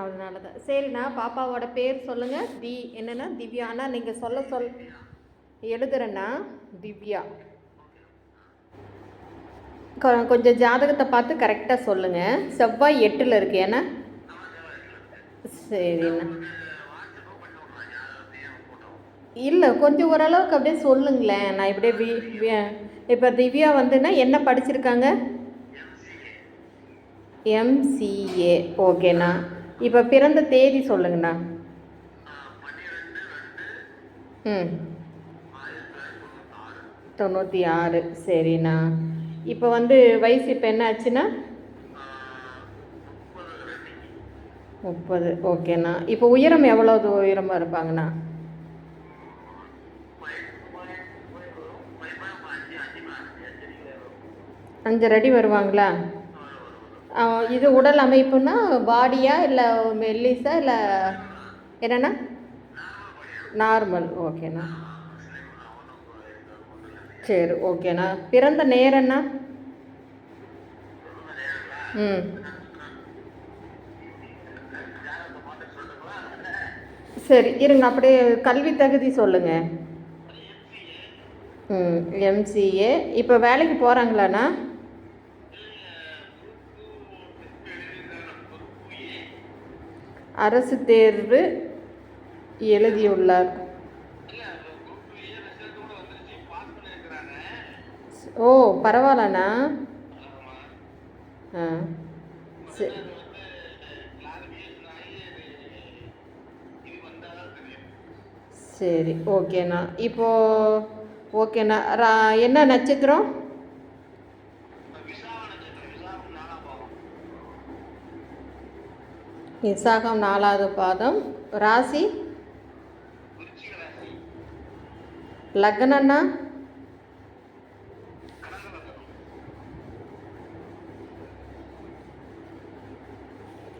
அதனால தான். சரிண்ணா பாப்பாவோட பேர் சொல்லுங்கள் தி என்னென்னா திவ்யா ஆனால் நீங்கள் சொல்ல சொல் எழுதுறேன்னா திவ்யா. கொஞ்சம் ஜாதகத்தை பார்த்து கரெக்டாக சொல்லுங்கள் செவ்வாய் எட்டில் இருக்கு ஏன்னா? சரிண்ணா. இல்லை கொஞ்சம் ஓரளவுக்கு அப்படியே சொல்லுங்களேன். நான் இப்படியே வி- இப்போ திவ்யா வந்துன்னா என்ன படிச்சிருக்காங்க? எம்சிஏ ஓகேண்ணா. இப்போ பிறந்த தேதி சொல்லுங்கண்ணா. ம். தொண்ணூற்றி ஆறு. சரிண்ணா. இப்போ வந்து வயசு இப்போ என்ன ஆச்சுன்னா? முப்பது ஓகேண்ணா. இப்போ உயரம் எவ்வளோ உயரமாக இருப்பாங்கண்ணா? அஞ்சரை அடி வருவாங்களா? இது உடல் அமைப்புனா பாடியா இல்லை மெல்லிஸா இல்லை என்னண்ணா நார்மல் ஓகேண்ணா சரி ஓகேண்ணா பிறந்த நேரம்ண்ணா ம். சரி இருங்க அப்படியே கல்வி தகுதி சொல்லுங்கள் ம் எம்சிஏ இப்போ வேலைக்கு போகிறாங்களாண்ணா அரசு தேர்வு எழுதியுள்ளார். ஓ பரவாயில்லண்ணா. ஆ. சரி சரி ஓகேண்ணா. இப்போது ஓகேண்ணா. ரா என்ன நட்சத்திரம்? விசாகம் நாலாவது பாதம் ராசி? லக்னண்ணா?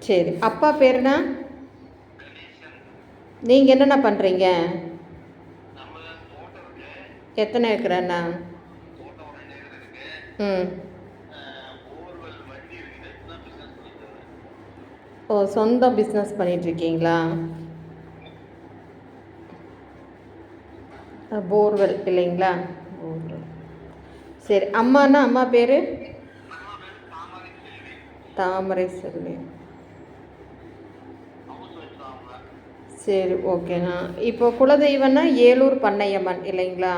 சரி அப்பா பேருண்ணா நீங்கள் என்னண்ணா பண்ணுறீங்க எத்தனை இருக்கிறண்ணா ம். ஓ சொந்த பிஸ்னஸ் பண்ணிகிட்ருக்கீங்களா போர்வெல் இல்லைங்களா? போர்வெல் சரி அம்மாண்ணா அம்மா பேர்? தாமரை செல்வி. சரி ஓகேண்ணா. இப்போ குலதெய்வம்னா ஏலூர் பண்ணையம்மன் இல்லைங்களா?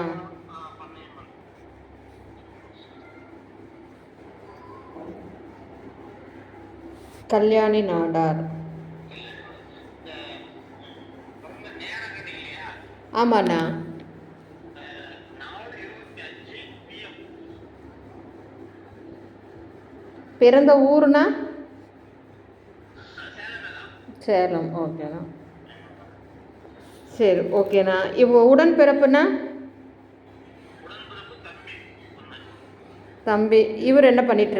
கல்யாணி நாடார். ஆமாண்ணா. பிறந்த ஊருண்ணா? சேலம் ஓகேண்ணா. சரி ஓகேண்ணா. இப்போ உடன்பிறப்புண்ணா? தம்பி. இவர் என்ன பண்ணிட்டு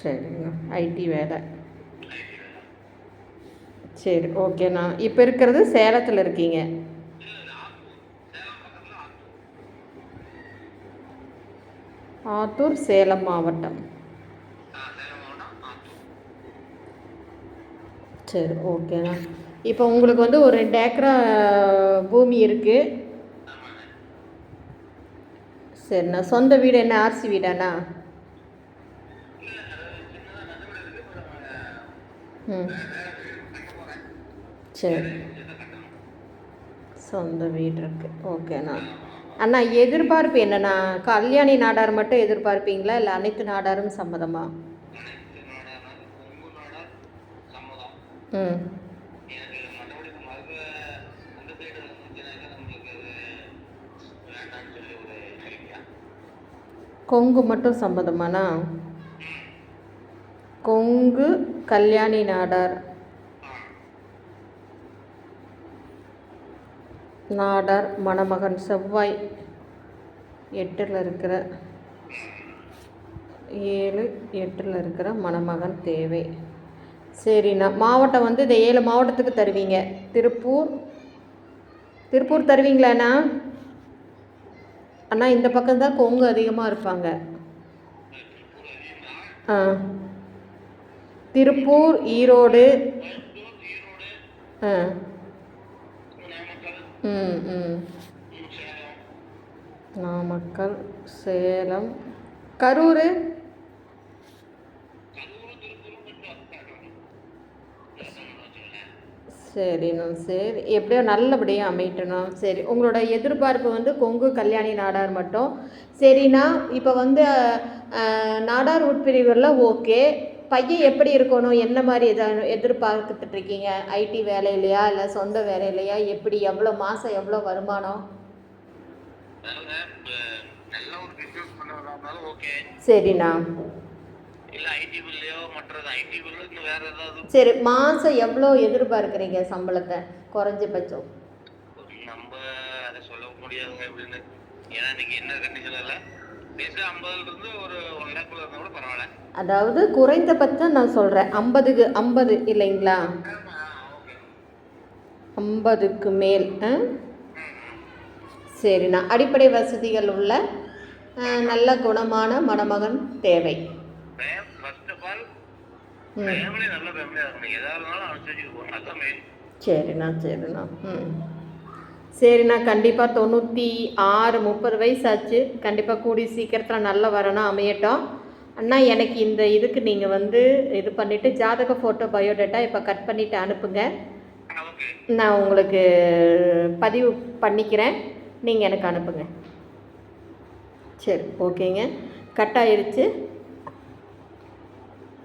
சரிங்க. ஐடி வேலை. சரி ஓகேண்ணா இப்போ இருக்கிறது சேலத்தில் இருக்கீங்க. ஆத்தூர் சேலம் மாவட்டம். சரி ஓகேண்ணா இப்போ உங்களுக்கு வந்து ஒரு ரெண்டு ஏக்கரா பூமி இருக்குது சரிண்ணா சொந்த வீடு என்ன? ஆர்சி வீடாண்ணா? ம் சரி சொந்த வீடு இருக்குது ஓகேண்ணா அண்ணா எதிர்பார்ப்பு என்னண்ணா கல்யாணி நாடார் மட்டும் எதிர்பார்ப்பீங்களா இல்லை அனைத்து நாடாரும் சம்மதமா ம் கொங்கு மட்டும் சம்மதமாண்ணா கொங்கு கல்யாணி நாடார். நாடார் மணமகன் செவ்வாய் எட்டில் இருக்கிற ஏழு எட்டில் இருக்கிற மணமகன் தேவை. சரிண்ணா மாவட்டம் வந்து இந்த ஏழு மாவட்டத்துக்கு தருவீங்க. திருப்பூர். திருப்பூர் தருவீங்களாண்ணா? அண்ணா இந்த பக்கம் தான் கொங்கு அதிகமாக இருப்பாங்க. ஆ. திருப்பூர் ஈரோடு. ஆ. நாமக்கல் ம் ம். சேலம் நாமக்கல் சேலம். கரூர். சரிண்ணா சரி. எப்படியோ நல்லபடியாக அமையட்டுண்ணா சரி. உங்களோட எதிர்பார்ப்பு வந்து கொங்கு கல்யாணி நாடார் மட்டும். சரிண்ணா இப்போ வந்து நாடார் உட்பிரிவுகளில் ஓகே. பையன் எப்படி இருக்கணும்? என்ன மாதிரி எதை எதிர்பார்த்துட்டு இருக்கீங்க ஐடி வேலையிலையா? இல்லை சொந்த வேலையிலையா? எப்படி? எவ்வளோ மாதம் எவ்வளோ வருமானம்? சரிண்ணா. சரி மாதம் எவ்வளோ எதிர்பார்க்குறீங்க சம்பளத்தை? குறைஞ்சபட்சம். நம்ம அதை சொல்ல முடியாதுங்க எப்படின்னு ஏன்னா இன்னைக்கு என்ன கண்டிஷன் இல்லை. அதாவது குறைந்தபட்சம் நான் சொல்கிறேன் ஐம்பதுக்கு ஐம்பது இல்லைங்களா? ஐம்பதுக்கு மேல்? சரிண்ணா. அடிப்படை வசதிகள் உள்ள நல்ல குணமான மணமகன் தேவை. சரிண்ணா சரிண்ணா. ம். சரிண்ணா கண்டிப்பாக தொண்ணூற்றி ஆறு முப்பது வயசு ஆச்சு கண்டிப்பாக கூடி சீக்கிரத்தில் நல்ல வரணும் அமையட்டும். அண்ணா எனக்கு இந்த இதுக்கு நீங்கள் வந்து இது பண்ணிவிட்டு ஜாதக ஃபோட்டோ பயோடேட்டா இப்போ கட் பண்ணிவிட்டு அனுப்புங்க. நான் உங்களுக்கு பதிவு பண்ணிக்கிறேன். நீங்கள் எனக்கு அனுப்புங்க. சரி ஓகேங்க. கட் ஆயிருச்சு.